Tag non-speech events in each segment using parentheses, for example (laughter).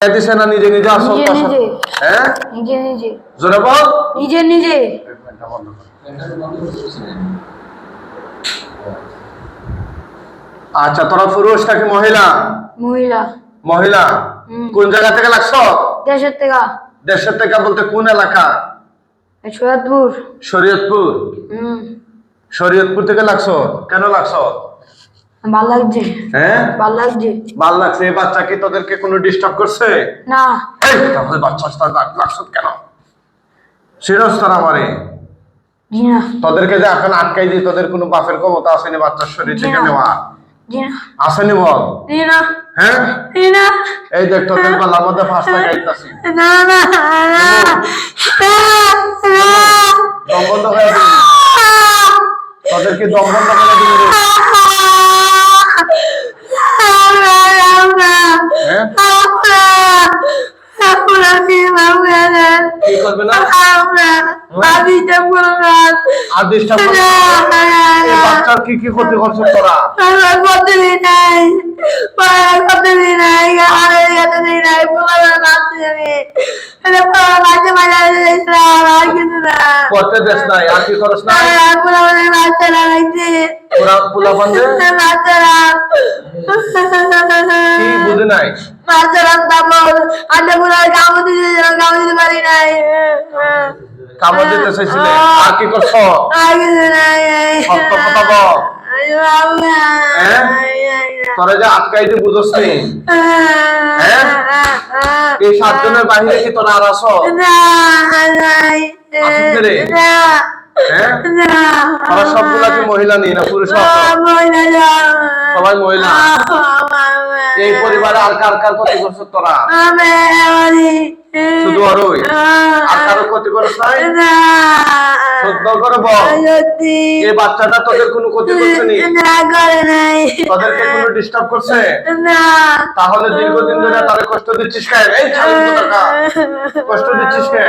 দিছে না নিজে নিজে। হ্যাঁ? নিজে নিজে। জোরে বল। নিজে নিজে। আচ্ছা তোরা পুরুষ নাকি মহিলা? মহিলা। মহিলা। কোন জায়গা থেকে লাগছ? দেশের থেকে। দেশের থেকে বলতে কোন এলাকা? শরীয়তপুর। হুম। শরীয়তপুর থেকে লাগছ? কেন লাগছ? ভালো লাগছে হ্যাঁ? ভালো লাগছে ভালো লাগছে এই বাচ্চা কি তোদেরকে কোনো ডিস্টার্ব করছে? না। এই তাহলে বাচ্চা তার কেন? তারা আমারে। তোদেরকে যে এখন আটকাই দিই তোদের কোনো বাপের ক্ষমতা আসেনি বাচ্চার শরীর থেকে নেওয়া আসেনি বল। না। হ্যাঁ? এই দেখ তোদের পাল্লার মধ্যে ফাঁস লাগাইতাছি না না না দম বন্ধ করে দিবি। তোদেরকে দম বন্ধ করে দিবি রে। হ্যাঁ কি করবে না? ডিস্টার্ব করবে না। এই বাচ্চার কি কি ক্ষতি করছে তোরা? করতে দেশ নাই আর কি করছ না পুরা পুলা বন্ধে? কি বুঝে নাই? মাছেরাম তারপর আন্ডা পুরো কামড় দিতে দিতে পারি নাই। কামড় দিতে চাইছিলে। আর কি করছ? সত্য কথা বল হ্যাঁ? তোরা যে আটকাই যে বুঝছ নি হ্যাঁ? এই সাতজনের বাহিরে কি তোরা আর আসো রে? হ্যাঁ? তোরা সবগুলা কি মহিলা নেই না পুরুষ? সবাই মহিলা। এই পরিবারে আর কার কার ক্ষতি করছ তোরা? শুধু অরই? আর কারও ক্ষতি করছ নাই? সত্য করে বল। এই বাচ্চাটা তোদের কোনো ক্ষতি করছে নি? তোদেরকে কোনো ডিস্টার্ব করছে? তাহলে দীর্ঘদিন ধরে তাদের কষ্ট দিচ্ছিস কেন? এই ছাগল কষ্ট দিচ্ছিস কেন?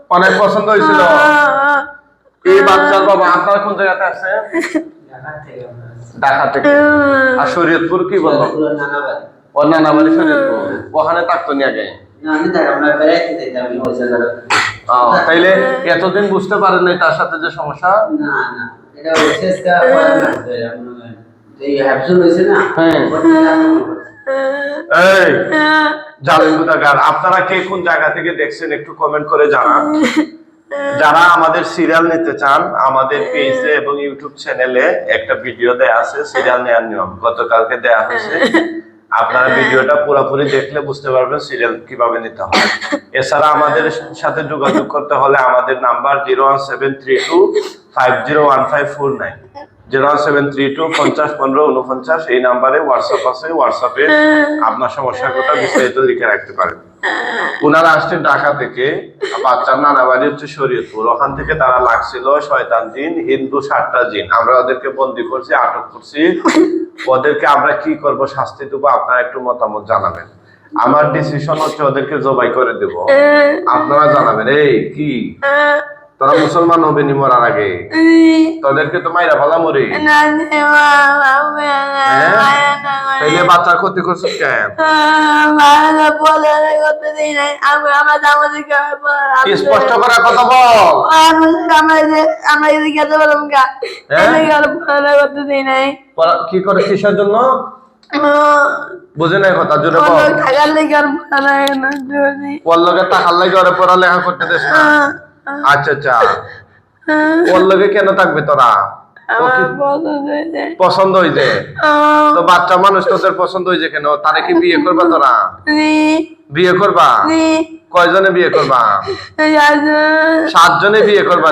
অনেক পছন্দ হয়েছিল। এই বাচ্চার বাবা আপনার কোন জায়গাতে আছে? ঢাকা থেকে। আর শরীয়তপুর কি বলল ওর নানা বাড়ি শরীয়তপুর। ওখানে থাকতো নি আগে? তাইলে এতদিন বুঝতে পারেন নাই তার সাথে যে সমস্যা? এটা হ্যাঁ। এই জানেন আপনারা কে কোন জায়গা থেকে দেখছেন একটু কমেন্ট করে জানান। যারা আমাদের সিরিয়াল নিতে চান, আমাদের পেজে এবং ইউটিউব চ্যানেলে একটা ভিডিও দেয়া আছে সিরিয়াল নেওয়ার নিয়ম। গতকালকে দেয়া হয়েছে। আপনারা ভিডিওটা পুরোপুরি দেখলে বুঝতে পারবেন সিরিয়াল কীভাবে নিতে হয়। এছাড়া আমাদের সাথে যোগাযোগ করতে হলে আমাদের number zero one seven three two five zero one five four nine zero one seven three two পঞ্চাশ পনেরো উনপঞ্চাশ এই নাম্বারে হোয়াটসঅ্যাপ আছে হোয়াটসঅ্যাপে আপনার সমস্যার কথা বিস্তারিত লিখে রাখতে পারেন। ওনারা ঢাকা থেকে বাচ্চার নানা বাড়ি হচ্ছে শরীয়তপুর। ওখান থেকে তারা লাগছিল শয়তান জিন হিন্দু সাতটা জিন। আমরা ওদেরকে বন্দি করছি আটক করছি। ওদেরকে আমরা কি করব শাস্তি দেবো আপনারা একটু মতামত জানাবেন। আমার ডিসিশন হচ্ছে ওদেরকে জবাই করে দেব। আপনারা জানাবেন এই কি? তোরা মুসলমান হবে নি মরার আগে? তোদেরকে তো মাইরা ভালা মরে। তাইলে বাচ্চার ক্ষতি করছিস কেন? স্পষ্ট করে কথা বল? আমরা যদি খেতে পারলাম গা। হ্যাঁ? করতে দিই নাই। কি করে কিসের জন্য? বুঝে নাই কথা জোরে বল। লেগে আর লগে পড়ালেখা করতে দেস না। আচ্ছা আচ্ছা। ওর লগে কেন থাকবে তোরা? পছন্দ হইছে তো বাচ্চা মানুষ তোদের পছন্দ হইছে কেন? তারে কি বিয়ে করবা তোরা? বিয়ে করবা? কয়জনে বিয়ে করবা? সাতজনে। বিয়ে করবা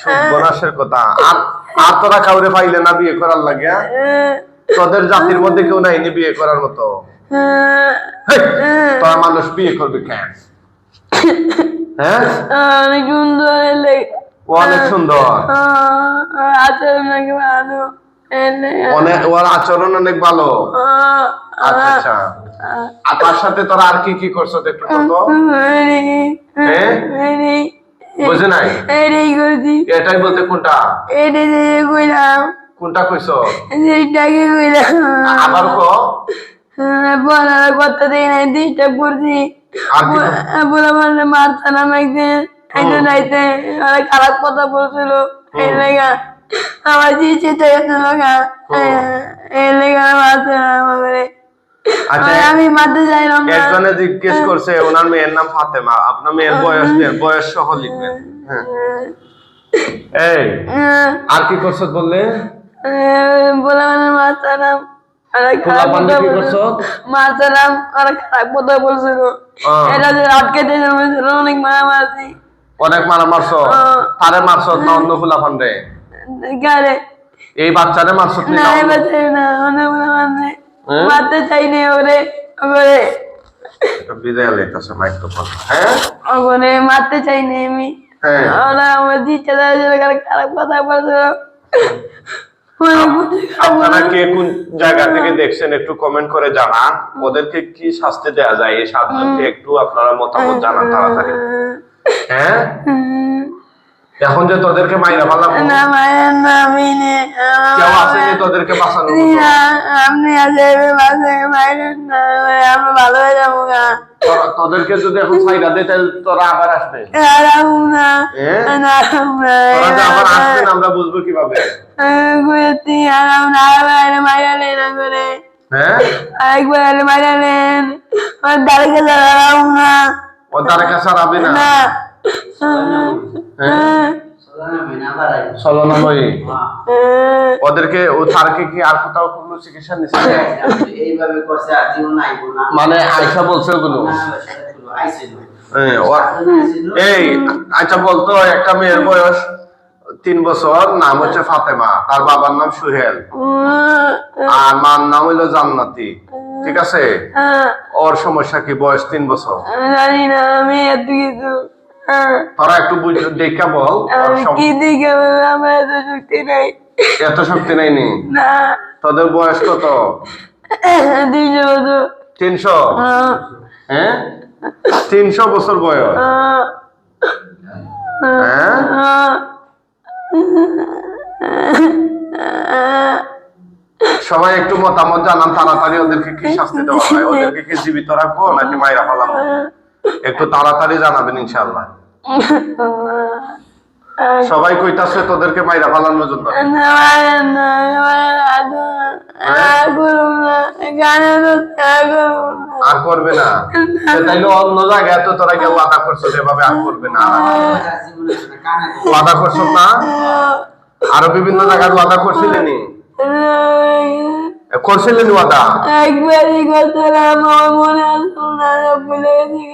সর্বনাশের কথা। আর আর তোরা কাউরে পাইলে না বিয়ে করার লাগে তোদের জাতির মধ্যে কেউ নাইনি বিয়ে করার মতো? তোরা মানুষ বিয়ে করবে কেন? (coughs) হ্যাঁ? অনেক সুন্দর অনেক সুন্দর। আচরণ নাকি ভালো অনেক ওর আচরণ অনেক ভালো। আচ্ছা আচ্ছা। আর তার সাথে তোরা আর কি কি করছ একটু হ্যাঁ? বুঝে নাই? এটাই করছি। এটাই বলতে কোনটা? এটা যে কইলাম। কোনটা কইছো? যেটাকে কইলাম। আবার কো বলার কথা দেই নাই ডিস্টার্ব করছি। বলে মানে মারতাম একদিন একজন আইতে ওরা খারাপ কথা বলছিল। এই লেগা আমার জিছে তো গেছিল এই লেগা মারছে আমাকে। আচ্ছা আমি মারতে চাইলাম না। একজনে জিজ্ঞেস করছে ওনার মেয়ের নাম ফাতেমা আপনার মেয়ের বয়স মেয়ের বয়স সহ লিখবেন। হ্যাঁ। এই আর কি করছ বললে? বলে মানে মারতাম ওরা বলছিল করছ? খারাপ কথা বলছিল এটা যে আটকে দিয়ে অনেক মারা মারছি অনেক মারা মারছো। তারে মারছো? না অন্য এই বাচ্চারে মারছো না না মারছে হ্যাঁ? মারতে চাই না ওরে ওরে। বিদায় লেখতেছে মাইক্রোফোন হ্যাঁ? ওরে মারতে চাই না আমি। হ্যাঁ। ওরা আমার দিচ্ছে খারাপ কথা বলছিল আপনারা কে কোন জায়গা থেকে দেখছেন একটু কমেন্ট করে জানান। ওদেরকে কি শাস্তি দেওয়া যায়? এই সাতজনকে একটু আপনারা মতামত জানান তাড়াতাড়ি। হ্যাঁ। এখন যে তোদেরকে মাইরা ফেলাম না মায়ের না কেউ আসেনি তোদেরকে বাঁচানোর মতো? আপনি আছে মায়ের না আমরা ভালো হয়ে যাব গা। তোদেরকে যদি এখন সাইডা দে তাহলে তোরা আবার আসবে। না? না। আমরা তোরা আবার আসবেন আমরা বুঝব কীভাবে। ঘুরতে আরাম না বাইরে মাইরালে না করে হ্যাঁ? আরেকবার মাইরালেন আমার দাঁড়িয়ে না। ও তার কাছে আর না? হ্যাঁ? ওদেরকে ও তারকে কি আর কোথাও কোনো চিকিৎসা নিচ্ছে এইভাবে করছে আর জীবন আইব না মানে আয়সা বলছে ওগুলো? হ্যাঁ, এই আচ্ছা বলতো একটা মেয়ের বয়স তিন বছর নাম হচ্ছে ফাতেমা। তার বাবার নাম সুহেল। আর মার নাম হইল জান্নাতি। ঠিক আছে? ওর সমস্যা কি? বয়স তিন বছর? জানি না আমি এত কিছু হ্যাঁ, তোরা একটু দেখা বল আমি কি বলব, আমার এত শক্তি নাই। এত শক্তি নেইনি? না। তোদের বয়স কত? দুইশো বছর। তিনশো? আহ, হ্যাঁ? তিনশো বছর বয়স? হ্যাঁ। সবাই একটু মতামত জানান তাড়াতাড়ি ওদেরকে কি শাস্তি দেওয়া হয়? ওদেরকে কি জীবিত রাখব নাকি মাইরা ফেলাম একটু তাড়াতাড়ি জানাবেন ইনশাল্লাহ সবাই কইতাছে তোদেরকে মাইরা ফেলানোর জন্য। না, আর করবে না। তাইলে অন্য জায়গায় তো তোরা কেউ ওয়াদা করছ যেভাবে আর করবে না। ওয়াদা করছ না? আরও বিভিন্ন জায়গায় ওয়াদা করছিলেনি? করছিলেন ওয়াদা একবারই করছিলাম আমার মনে আসতো না ভুলে গেছি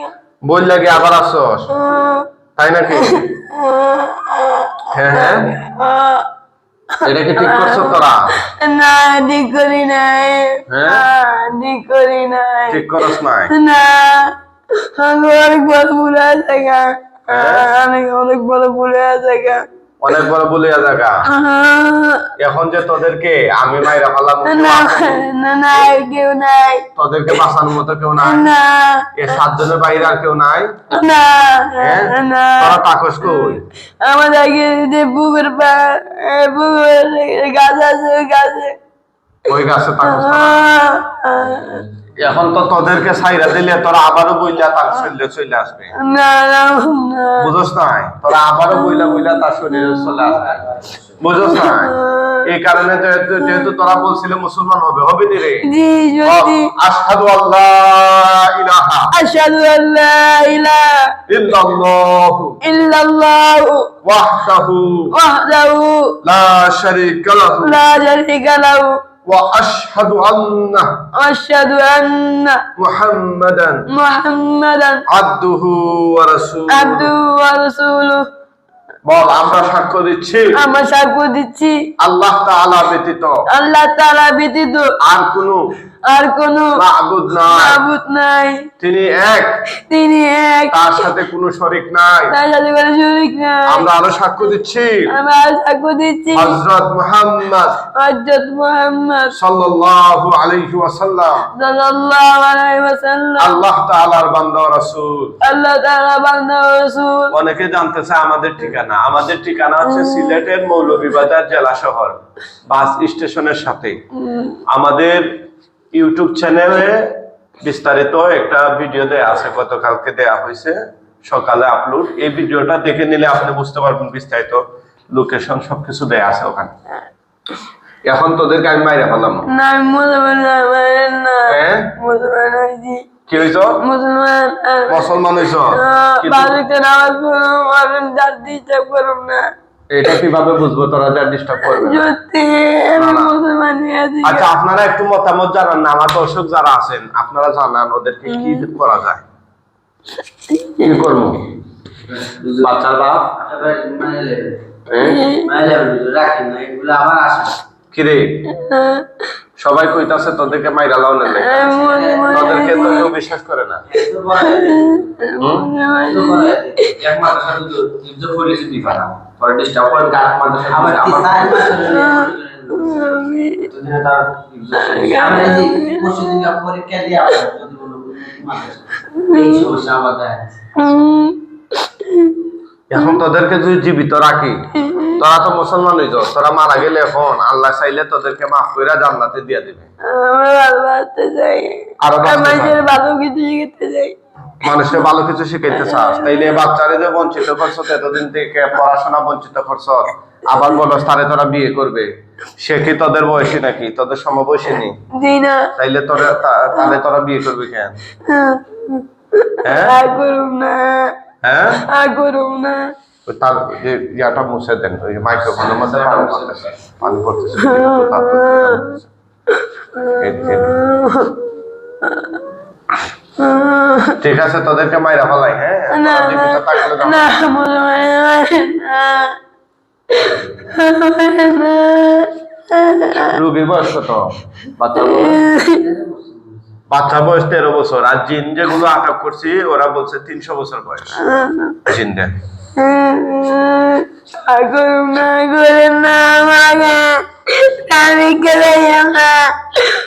বল লাগে আবার আসছস তাই নাকি? হ্যাঁ হ্যাঁ। এটা কি ঠিক করছ তোরা? না ঠিক করি নাই। হ্যাঁ? ঠিক করি নাই। ঠিক করস নাই? না আমি অনেক বড় ভুলে আছে গা। হ্যাঁ? অনেক অনেক বড় ভুলে আছে গা। অনেক বড় বলিয়া জায়গা। এখন যে তোদেরকে আমি মাইরা ফেলাম না না না কেউ নাই। তোদেরকে বাঁচানোর মতো কেউ নাই। না। এ সাতজনের বাইরে আর কেউ নাই। না হ্যাঁ? না তোরা তাকস কই? আমাদের যে পুকুর পা পুকুর গাছ আছে গাছে। ওই গাছে তাকস এখন তো তোদেরকে সাইরা দিলে তোরা আবারও বইলা তার শরীরে চলে আসবে। বুঝোস নাই? তোরা আবারও বইলা বইলা তার শরীরে চলে আসবে। বুঝোস নাই? এই কারণে যেহেতু তোরা বলছিলে মুসলমান হবে হবে নি রে? আশহাদু আল্লাহ ইলাহা। আশহাদু আল্লা ইলাহা ইল্লাল্লাহু। ইল্লাল্লাহু। ওয়াহদাহু। ওয়াহদাহু। লা শারীকা লাহু। লা শারীকা লাহু। ওয়া আশহাদু আন্না واشهد ان মুহাম্মাদান محمدا আবদুহু ওয়া রাসূলুহু عبده ورسوله বল আমরা সাক্ষ্য দিচ্ছি আমরা সাক্ষ্য দিচ্ছি আল্লাহ তাআলা ব্যতীত আল্লাহ তাআলা ব্যতীত আর কোনো আর কোন মাবুদ নাই। মাবুদ নাই। তিনি এক। তিনি এক। তার সাথে কোনো শরীক নাই। তার সাথে কোনো শরীক নাই। আমরা আরও সাক্ষ্য দিচ্ছি। আমরা সাক্ষ্য দিচ্ছি। হযরত মুহাম্মদ হযরত মুহাম্মদ সাল্লাল্লাহু আলাইহি ওয়াসাল্লাম। সাল্লাল্লাহু আলাইহি ওয়াসাল্লাম। আল্লাহ তাআলার বান্দা ও রাসূল। আল্লাহ তাআলা বান্দা ও রাসূল। অনেকে জানতে চায় আমাদের ঠিকানা। আমাদের ঠিকানা হচ্ছে সিলেটের মৌলভীবাজার জেলা শহর বাস স্টেশনের সাথে। আমাদের ইউটিউব চ্যানেলে বিস্তারিত একটা ভিডিও দেয়া আছে গতকালকে দেয়া হয়েছে। সকালে আপলোড। এই ভিডিওটা দেখে নিলে আপনি বুঝতে পারবেন বিস্তারিত লোকেশন সবকিছু দেয়া আছে ওখানে। এখন তোদেরকে আমি মাইরে ফেলাম। না মুসলমান না হ্যাঁ? মুসলমান হয়েছি কি হয়েছ মুসলমান মুসলমান কিন্তু বাড়িতে নামাজ পড়ো আমি যার ডিস্টার্ব করো না। এটা কীভাবে বুঝব? তোরা যা ডিস্টার্ব করবে আচ্ছা আপনারা একটু মতামত জানান না আমার দর্শক যারা আছেন আপনারা জানান ওদেরকে কি করা যায়। কি করব? বাচ্চার বাপ? কিরে সবাই কইতাছে তোদেরকে মাইরা লাউনের লাগে। তোদেরকে তো কেউ বিশ্বাস করে না। বলে। পরে ডিস্টার্ব করে গান মাদ্রাসা আমার এখন তোদেরকে যদি জীবিত রাখি তোরা তো মুসলমান হইছ তোরা মারা গেলে এখন আল্লাহ চাইলে তোদেরকে মাফ করে জান্নাতে দিয়ে দিবে। আরও বাঁচতে চাই। মানুষকে ভালো কিছু শিখাইতে চাস তাইলে বাচ্চারে যে বঞ্চিত করছ এতদিন থেকে পড়াশোনা বঞ্চিত করছ আবার বলো তারে তোরা বিয়ে করবে। সে কি তোদের বয়সী নাকি? তোদের সমবয়সী নেই তাইলে তোরা তাহলে তোরা বিয়ে করবি কেন? হ্যাঁ। হ্যাঁ? না। তার যে ইয়াটা মুছে দেন ওই মাইক্রোফোনের মধ্যে পানি পড়তেছে পানি পড়তেছে ঠিক আছে তোদেরকে মাইরা ফেলাই হ্যাঁ? না না রুগীর বয়স কত? বাচ্চার বয়স? তেরো বছর আর জিন যেগুলো আটক করছি ওরা বলছে তিনশো বছর বয়স। জিনদের না।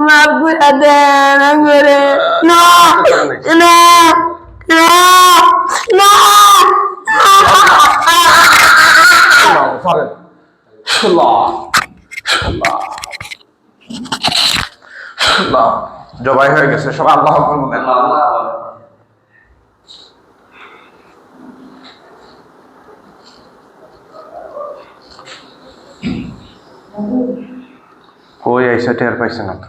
মাফ করে দেন করে না না না না জবাই হয়ে গেছে সব আল্লাহ। কই আইসা টের পাইছে না তো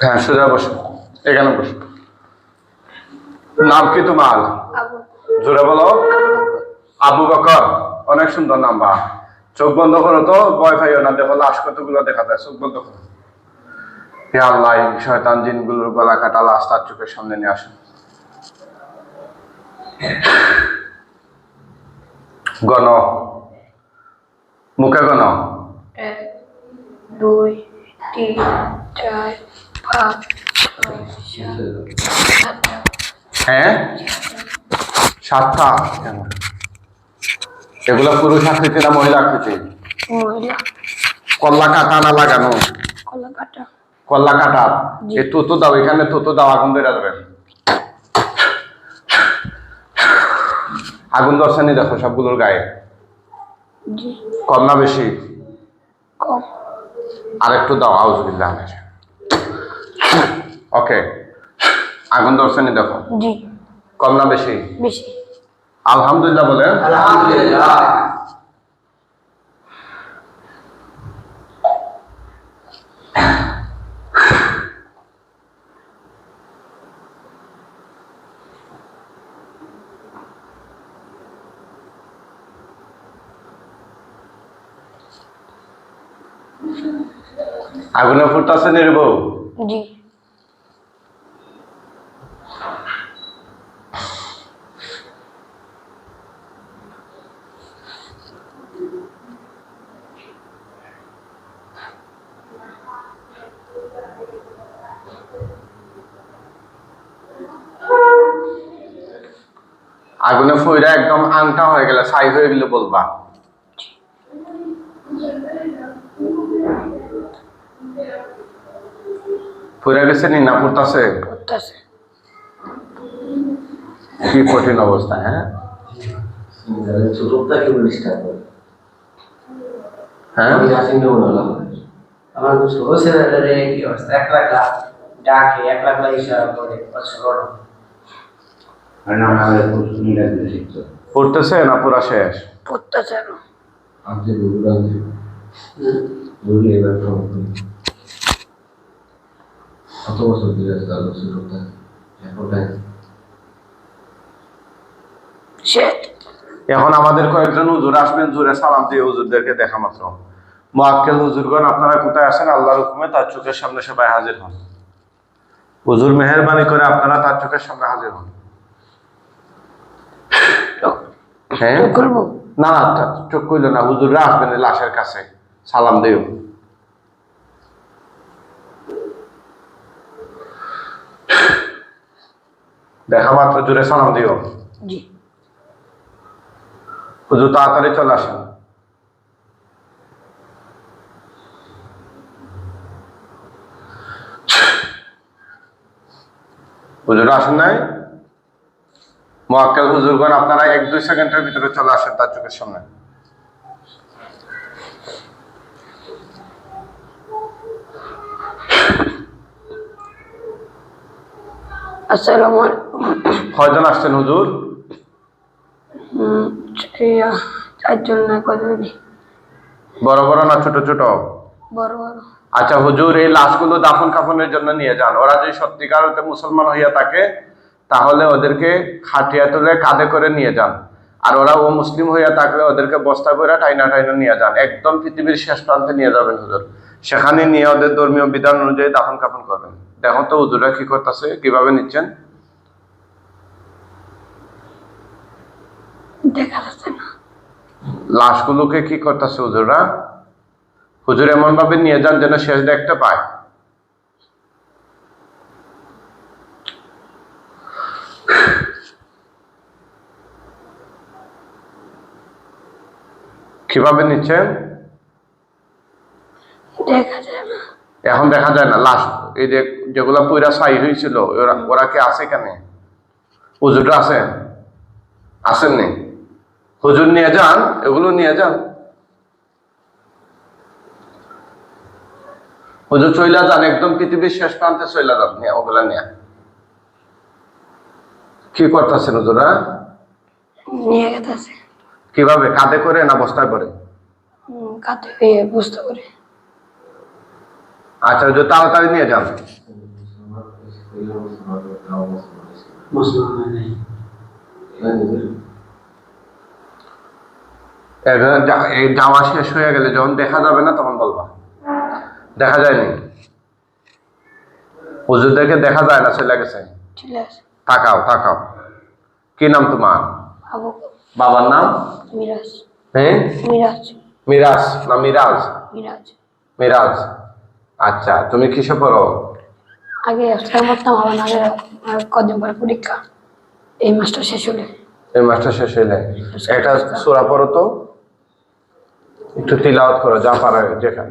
হ্যাঁ সোজা বসো এখানে বসো। নাম কি তোমার? জোরে বলো। আবু বকর অনেক সুন্দর নাম বা। চোখ বন্ধ করো তো পাইও না দেখো লাশ কতগুলো দেখা যায় চোখ বন্ধ করো। হে আল্লাহ শয়তান জিনগুলোর গলা কাটা লাশ তার চোখের সামনে নিয়ে আসুন। গণ। মুখে গণ। এক দুই তিন চার হ্যাঁ? সাতটা। এগুলো পুরুষ আকৃতি না মহিলা। আকৃতি কল্লা কাটা না লাগানো? কল্লা কাটা এ তুতু দাও এখানে তুতু দাও আগুন ধরে যাবে আগুন দর্শনই দেখো সবগুলোর গায়ে। কম না বেশি? কম। আর একটু দাও আউজবিল্লাহ ওকে আগুন দর্শনই দেখো। জি। কম না বেশি? বেশি। আলহামদুলিল্লাহ বলে। আলহামদুলিল্লাহ আগুনে ফুটতেছে নির্ব জি। আগুনে ফুইরা একদম আংটা হয়ে গেলে ছাই হয়ে গেলে বলবা। ফুইরা গেছে নি না করতেছে কি কঠিন অবস্থা হ্যাঁ? হ্যাঁ? আমার ছোট ছেলেটারে কি অবস্থা? এক লাখ লাখ ডাকে এক লাখ লাখ ইশারা করে শেষ? আপনি বলুন এবার কত বছর ধরে এখন আমাদের কয়েকজন হুজুর আসবেন জোরে সালাম দিয়ে হুজুরদেরকে দেখা মাত্র। মোয়াক্কেল হুজুরগণ আপনারা কোথায় আছেন? আল্লাহর হুকুমে তার চোখের সামনে সবাই হাজির হন। হুজুর মেহরবানি করে আপনারা তার চোখের সামনে হাজির হন। হ্যাঁ? করব না না চোখ কইল না। হুজুররা আসবেন লাশের কাছে। সালাম দিও। দেখা মাত্র জোরে সালাম দিও। হুজুর তাড়াতাড়ি চলে আসেন। হুজুর আসেন নাই? মোয়াক্কেল হুজুরগণ আপনারা এক দুই সেকেন্ডের ভিতরে চলে আসেন তার চোখের সামনে। আসসালামু আলাইকুম। কয়জন আসছেন হুজুর? চারজন না বড় বড় না ছোট ছোট? বড় বড়। আচ্ছা হুজুর এই লাশগুলো দাফন কাফনের জন্য নিয়ে যান। ওরা যদি সত্যিকার মুসলমান হইয়া থাকে তাহলে ওদেরকে খাটিয়া তুলে কাঁধে করে নিয়ে যান। আর ওরা ও মুসলিম হইয়া থাকলে ওদেরকে বস্তা করে টাইনা টাইনা নিয়ে যান। একদম পৃথিবীর শেষ প্রান্তে নিয়ে যাবেন হুজুর। সেখানে নিয়ে ওদের ধর্মীয় বিধান অনুযায়ী দাফন কাফন করবেন। দেখো তো হুজুরা কি করতেছে, কীভাবে নিচ্ছেন? লাশগুলোকে কি করতেছে হুজুররা? হুজুর এমন ভাবে নিয়ে যান যেন শেষ দেখতে পায়। কীভাবে নিচ্ছেন? এখন দেখা যায় না। লাশ এই যে যেগুলা পুরা ছাই হয়েছিল ওরা ওরা কি আছে এখানে? হুজুররা আছেন আসেননি? হুজুর নিয়ে যান এগুলো নিয়ে যান। হুজুর চইলা যান একদম পৃথিবীর শেষ প্রান্তে চইলা যান নিয়ে ওগুলা নিয়ে। কি করতেছেন হুজুরা? নিয়ে গেছে কীভাবে? কাঁধে করে না বস্তায় করে? আচ্ছা হুজুর তাড়াতাড়ি নিয়ে যান। যা- যাওয়া শেষ হয়ে গেলে যখন দেখা যাবে না তখন বলবা। দেখা যায়নি? হুজুরদেরকে দেখা যায় না চলে গেছে? তাকাও তাকাও। কি নাম তোমার? আবু বাবার নাম মিরাজ হ্যাঁ মিরাজ মিরাজ না মিরাজ মিরাজ মিরাজ আচ্ছা তুমি কিসে পড়ো আগে একটা করতাম আবার আগে আর কদিন পরে পরীক্ষা এই মাসটা শেষ হলে এই মাসটা শেষ হইলে একটা সুরা পড়ো তো একটু তিলাওয়াত করো যা পারে যেখানে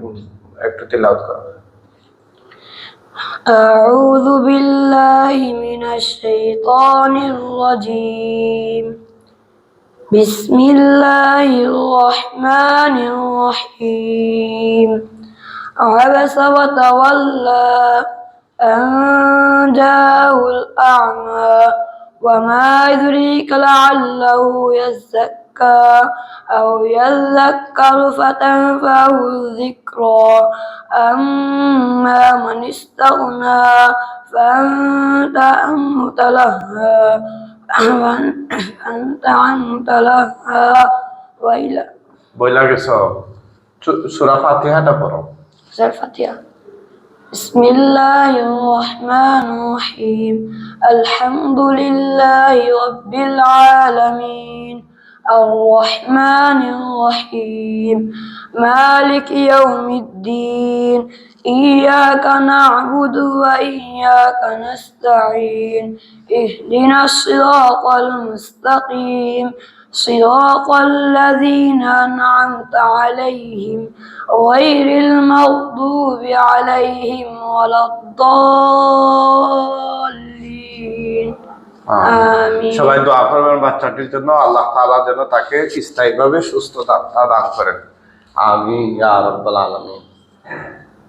একটু তিলাওয়াত করো أعوذ بالله من الشيطان الرجيم بسم الله الرحمن الرحيم. عبس وتولى أن جاءه الأعمى وما يدريك لعله يزكى أو يذكر فتنفعه الذكرى. أما من استغنى فأنت عنه تلهى فأنت عنه تلهى وإلى বইলা গেছো সু- সুরা ফাতিহাটা পড়ো سورة الفاتحة بسم الله الرحمن الرحيم الحمد لله رب العالمين الرحمن الرحيم مالك يوم الدين إياك نعبد وإياك نستعين اهدنا الصراط المستقيم صراط الذين أنعمت عليهم غير المغضوب عليهم ولا الضالين আমিন। সবাই দোয়া করবেন বাচ্চাটির জন্য আল্লাহ তাআলা যেন তাকে স্থায়ীভাবে সুস্থতা দান করেন আমি ইয়া রাব্বাল আলামিন